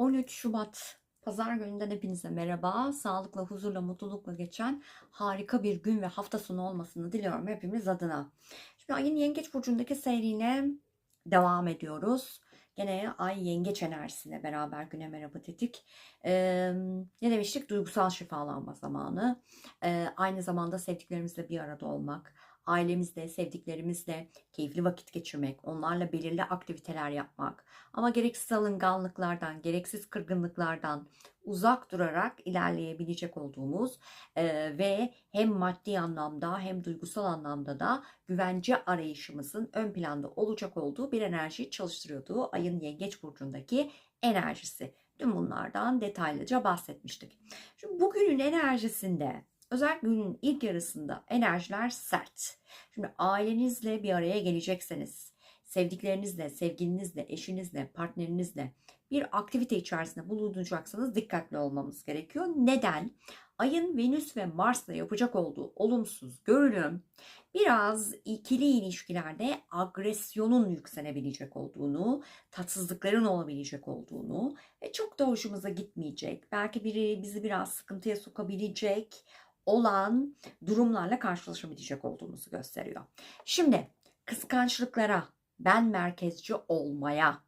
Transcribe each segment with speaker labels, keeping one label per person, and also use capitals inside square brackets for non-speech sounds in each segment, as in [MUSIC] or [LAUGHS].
Speaker 1: 13 Şubat Pazar gününden hepinize merhaba. Sağlıkla, huzurla, mutlulukla geçen harika bir gün ve hafta sonu olmasını diliyorum hepimiz adına. Şimdi ayın yengeç burcundaki seyrine devam ediyoruz. Gene ay yengeç enerjisiyle beraber güne merhaba dedik. Ee, ne demiştik? Duygusal şifalanma zamanı. Ee, aynı zamanda sevdiklerimizle bir arada olmak ailemizle, sevdiklerimizle keyifli vakit geçirmek, onlarla belirli aktiviteler yapmak ama gereksiz alınganlıklardan, gereksiz kırgınlıklardan uzak durarak ilerleyebilecek olduğumuz e, ve hem maddi anlamda hem duygusal anlamda da güvence arayışımızın ön planda olacak olduğu bir enerjiyi çalıştırıyordu ayın yengeç burcundaki enerjisi. Dün bunlardan detaylıca bahsetmiştik. Şimdi bugünün enerjisinde Özellikle günün ilk yarısında enerjiler sert. Şimdi ailenizle bir araya gelecekseniz, sevdiklerinizle, sevgilinizle, eşinizle, partnerinizle bir aktivite içerisinde bulunacaksanız dikkatli olmamız gerekiyor. Neden? Ayın Venüs ve Mars'la yapacak olduğu olumsuz görünüm biraz ikili ilişkilerde agresyonun yükselebilecek olduğunu, tatsızlıkların olabilecek olduğunu ve çok da hoşumuza gitmeyecek. Belki biri bizi biraz sıkıntıya sokabilecek olan durumlarla karşılaşabilecek olduğumuzu gösteriyor. Şimdi kıskançlıklara, ben merkezci olmaya,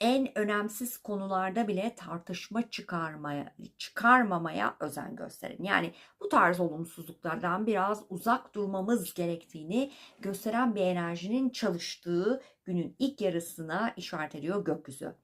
Speaker 1: en önemsiz konularda bile tartışma çıkarmaya, çıkarmamaya özen gösterin. Yani bu tarz olumsuzluklardan biraz uzak durmamız gerektiğini gösteren bir enerjinin çalıştığı günün ilk yarısına işaret ediyor gökyüzü.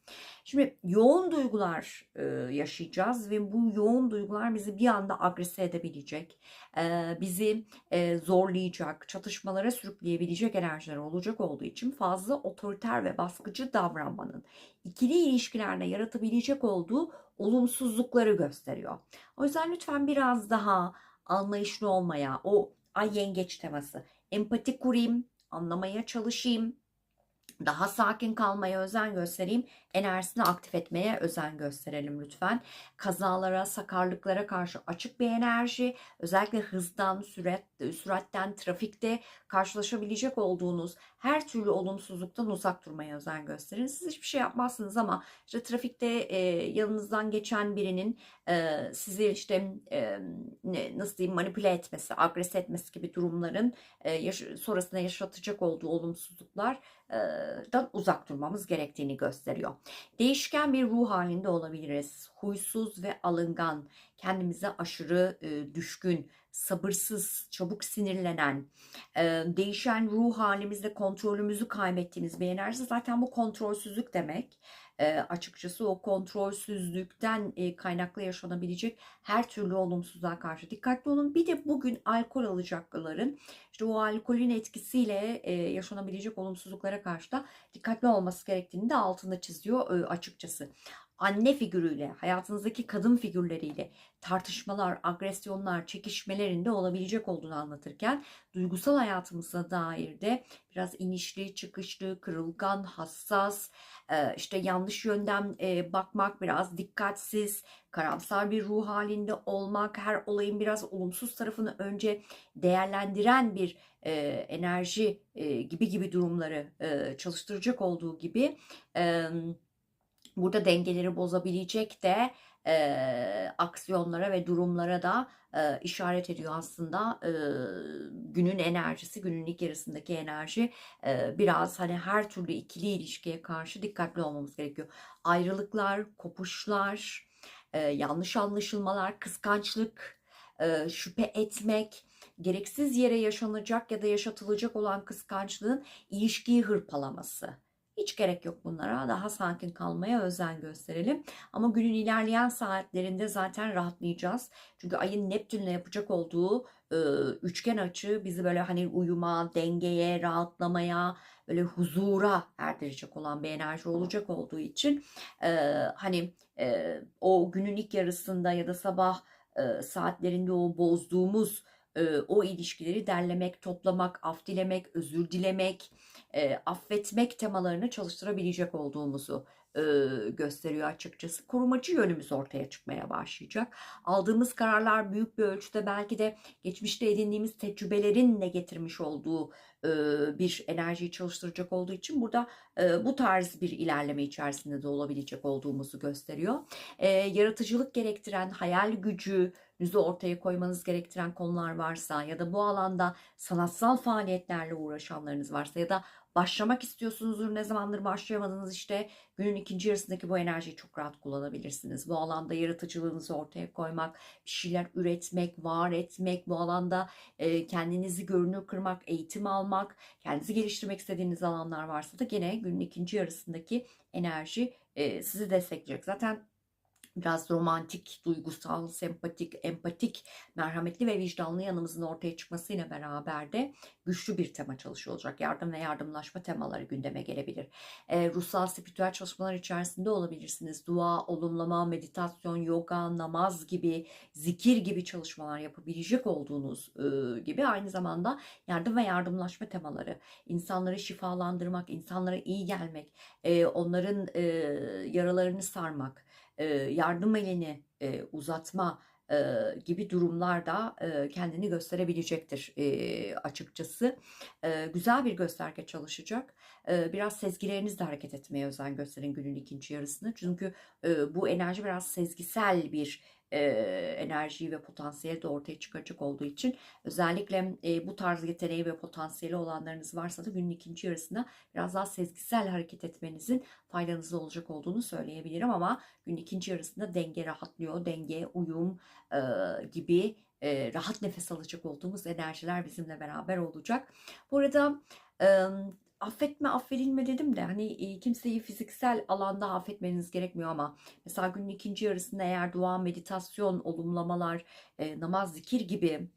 Speaker 1: Şimdi yoğun duygular e, yaşayacağız ve bu yoğun duygular bizi bir anda agrese edebilecek, e, bizi e, zorlayacak, çatışmalara sürükleyebilecek enerjiler olacak olduğu için fazla otoriter ve baskıcı davranmanın ikili ilişkilerde yaratabilecek olduğu olumsuzlukları gösteriyor. O yüzden lütfen biraz daha anlayışlı olmaya, o ay yengeç teması, empati kurayım, anlamaya çalışayım, daha sakin kalmaya özen göstereyim. Enerjisini aktif etmeye özen gösterelim lütfen. Kazalara, sakarlıklara karşı açık bir enerji. Özellikle hızdan, sürat, süratten, trafikte karşılaşabilecek olduğunuz her türlü olumsuzluktan uzak durmaya özen gösterin. Siz hiçbir şey yapmazsınız ama işte trafikte e, yanınızdan geçen birinin e, sizi işte e, nasıl diyeyim manipüle etmesi, agres etmesi gibi durumların e, sonrasında yaşatacak olduğu olumsuzluklar dan uzak durmamız gerektiğini gösteriyor. Değişken bir ruh halinde olabiliriz. Huysuz ve alıngan, kendimize aşırı düşkün, sabırsız, çabuk sinirlenen, değişen ruh halimizde kontrolümüzü kaybettiğimiz bir enerji zaten bu kontrolsüzlük demek. E, açıkçası o kontrolsüzlükten e, kaynaklı yaşanabilecek her türlü olumsuzluğa karşı dikkatli olun. Bir de bugün alkol alacakların işte o alkolün etkisiyle e, yaşanabilecek olumsuzluklara karşı da dikkatli olması gerektiğini de altında çiziyor e, açıkçası anne figürüyle, hayatınızdaki kadın figürleriyle tartışmalar, agresyonlar, çekişmelerinde olabilecek olduğunu anlatırken duygusal hayatımıza dair de biraz inişli, çıkışlı, kırılgan, hassas, e, işte yanlış yönden e, bakmak, biraz dikkatsiz, karamsar bir ruh halinde olmak, her olayın biraz olumsuz tarafını önce değerlendiren bir e, enerji gibi gibi durumları çalıştıracak olduğu gibi burada dengeleri bozabilecek de e, aksiyonlara ve durumlara da e, işaret ediyor aslında e, günün enerjisi, günün ilk yarısındaki enerji e, biraz hani her türlü ikili ilişkiye karşı dikkatli olmamız gerekiyor. Ayrılıklar, kopuşlar, e, yanlış anlaşılmalar, kıskançlık, e, şüphe etmek, gereksiz yere yaşanacak ya da yaşatılacak olan kıskançlığın ilişkiyi hırpalaması hiç gerek yok bunlara. Daha sakin kalmaya özen gösterelim. Ama günün ilerleyen saatlerinde zaten rahatlayacağız. Çünkü ayın Neptün'le yapacak olduğu e, üçgen açı bizi böyle hani uyuma, dengeye, rahatlamaya, böyle huzura erdirecek olan bir enerji olacak olduğu için e, hani e, o günün ilk yarısında ya da sabah e, saatlerinde o bozduğumuz e, o ilişkileri derlemek, toplamak, af dilemek, özür dilemek, e, affetmek temalarını çalıştırabilecek olduğumuzu e, gösteriyor açıkçası. Korumacı yönümüz ortaya çıkmaya başlayacak. Aldığımız kararlar büyük bir ölçüde belki de geçmişte edindiğimiz tecrübelerin de getirmiş olduğu e, bir enerjiyi çalıştıracak olduğu için burada e, bu tarz bir ilerleme içerisinde de olabilecek olduğumuzu gösteriyor. E, yaratıcılık gerektiren hayal gücü, yüzü ortaya koymanız gerektiren konular varsa ya da bu alanda sanatsal faaliyetlerle uğraşanlarınız varsa ya da başlamak istiyorsunuzdur ne zamandır başlayamadınız işte günün ikinci yarısındaki bu enerjiyi çok rahat kullanabilirsiniz. Bu alanda yaratıcılığınızı ortaya koymak, bir şeyler üretmek, var etmek, bu alanda e, kendinizi görünür kırmak, eğitim almak, kendinizi geliştirmek istediğiniz alanlar varsa da gene günün ikinci yarısındaki enerji e, sizi destekleyecek. Zaten biraz romantik, duygusal, sempatik, empatik, merhametli ve vicdanlı yanımızın ortaya çıkmasıyla beraber de güçlü bir tema çalışıyor olacak. Yardım ve yardımlaşma temaları gündeme gelebilir. E, ruhsal, spiritüel çalışmalar içerisinde olabilirsiniz. Dua, olumlama, meditasyon, yoga, namaz gibi, zikir gibi çalışmalar yapabilecek olduğunuz e, gibi aynı zamanda yardım ve yardımlaşma temaları, insanları şifalandırmak, insanlara iyi gelmek, e, onların e, yaralarını sarmak, yardım elini uzatma gibi durumlarda kendini gösterebilecektir açıkçası. Güzel bir gösterge çalışacak. Biraz sezgilerinizle hareket etmeye özen gösterin günün ikinci yarısını. Çünkü bu enerji biraz sezgisel bir e, enerjiyi ve potansiyeli de ortaya çıkacak olduğu için özellikle e, bu tarz yeteneği ve potansiyeli olanlarınız varsa da günün ikinci yarısında biraz daha sezgisel hareket etmenizin faydanızı olacak olduğunu söyleyebilirim ama günün ikinci yarısında denge rahatlıyor, denge, uyum e, gibi e, rahat nefes alacak olduğumuz enerjiler bizimle beraber olacak. Bu arada affetme affedilme dedim de hani kimseyi fiziksel alanda affetmeniz gerekmiyor ama mesela günün ikinci yarısında eğer dua, meditasyon, olumlamalar, e, namaz, zikir gibi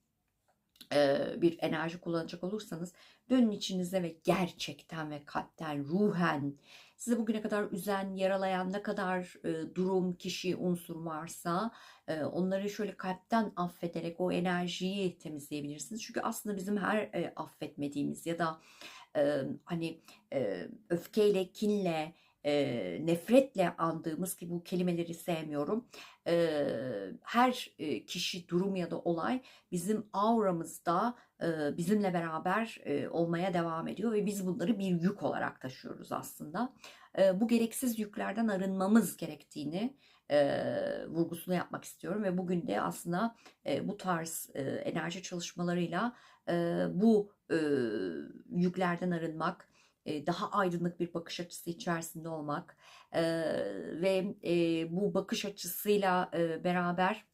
Speaker 1: e, bir enerji kullanacak olursanız dönün içinize ve gerçekten ve kalpten, ruhen sizi bugüne kadar üzen, yaralayan ne kadar e, durum, kişi, unsur varsa e, onları şöyle kalpten affederek o enerjiyi temizleyebilirsiniz. Çünkü aslında bizim her e, affetmediğimiz ya da e, hani e, öfkeyle, kinle, e, nefretle andığımız ki bu kelimeleri sevmiyorum. E, her e, kişi, durum ya da olay bizim auramızda e, bizimle beraber e, olmaya devam ediyor ve biz bunları bir yük olarak taşıyoruz aslında. E, bu gereksiz yüklerden arınmamız gerektiğini e, vurgusunu yapmak istiyorum ve bugün de aslında e, bu tarz e, enerji çalışmalarıyla e, bu e, yüklerden arınmak, daha aydınlık bir bakış açısı içerisinde olmak ve bu bakış açısıyla beraber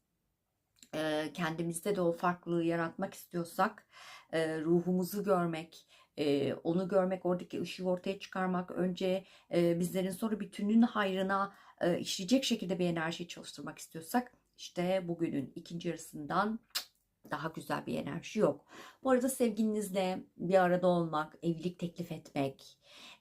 Speaker 1: kendimizde de o farklılığı yaratmak istiyorsak ruhumuzu görmek, onu görmek, oradaki ışığı ortaya çıkarmak, önce bizlerin sonra bütünün hayrına işleyecek şekilde bir enerjiyi çalıştırmak istiyorsak işte bugünün ikinci yarısından daha güzel bir enerji yok. Bu arada sevgilinizle bir arada olmak, evlilik teklif etmek,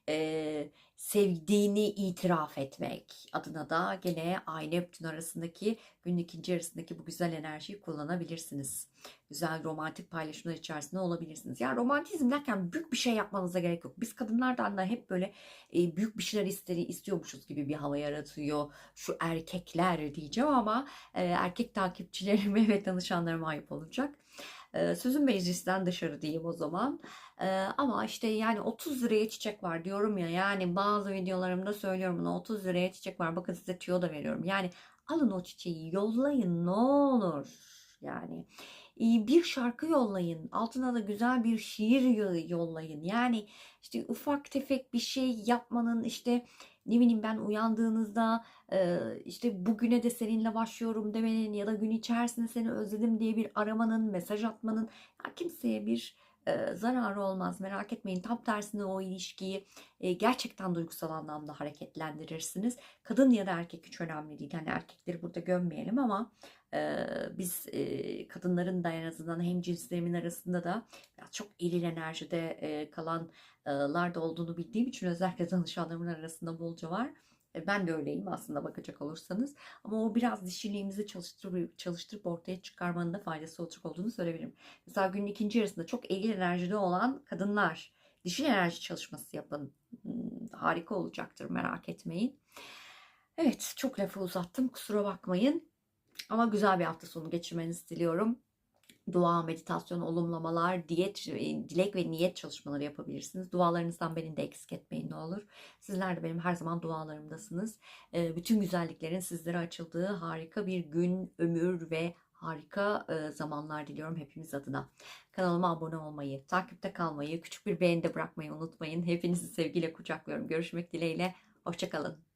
Speaker 1: e, sevdiğini itiraf etmek adına da gene aile bütün arasındaki günün ikinci arasındaki bu güzel enerjiyi kullanabilirsiniz. Güzel romantik paylaşımlar içerisinde olabilirsiniz. Yani romantizm derken büyük bir şey yapmanıza gerek yok. Biz kadınlardan da hep böyle e, büyük bir şeyler isteri, istiyormuşuz gibi bir hava yaratıyor. Şu erkekler diyeceğim ama e, erkek takipçilerime [LAUGHS] ve danışanlarıma ayıp olacak. E, sözüm meclisten dışarı diyeyim o zaman. E, ama işte yani 30 liraya çiçek var diyorum ya. Yani bazı videolarımda söylüyorum bunu 30 liraya çiçek var. Bakın size tüyo da veriyorum. Yani alın o çiçeği yollayın ne olur. Yani bir şarkı yollayın. Altına da güzel bir şiir yollayın. Yani işte ufak tefek bir şey yapmanın işte ne bileyim ben uyandığınızda işte bugüne de seninle başlıyorum demenin ya da gün içerisinde seni özledim diye bir aramanın, mesaj atmanın ya kimseye bir zararı olmaz. Merak etmeyin. Tam tersine o ilişkiyi gerçekten duygusal anlamda hareketlendirirsiniz. Kadın ya da erkek hiç önemli değil. Hani erkekleri burada gömmeyelim ama biz kadınların da en azından hem cinslerimin arasında da çok eril enerjide kalanlar da olduğunu bildiğim için özellikle [LAUGHS] danışanlarımın arasında bolca var. Ben de öyleyim aslında bakacak olursanız. Ama o biraz dişiliğimizi çalıştırıp, çalıştırıp ortaya çıkarmanın da faydası olacak olduğunu söyleyebilirim. Mesela günün ikinci yarısında çok eril enerjide olan kadınlar Dişil enerji çalışması yapın. Hmm, Harika olacaktır merak etmeyin. Evet çok lafı uzattım kusura bakmayın. Ama güzel bir hafta sonu geçirmenizi diliyorum. Dua, meditasyon, olumlamalar, diyet, e, dilek ve niyet çalışmaları yapabilirsiniz. Dualarınızdan beni de eksik etmeyin ne olur. Sizler de benim her zaman dualarımdasınız. E, Bütün güzelliklerin sizlere açıldığı harika bir gün, ömür ve harika e, zamanlar diliyorum hepimiz adına. Kanalıma abone olmayı, takipte kalmayı, küçük bir beğeni de bırakmayı unutmayın. Hepinizi sevgiyle kucaklıyorum. Görüşmek dileğiyle. Hoşçakalın.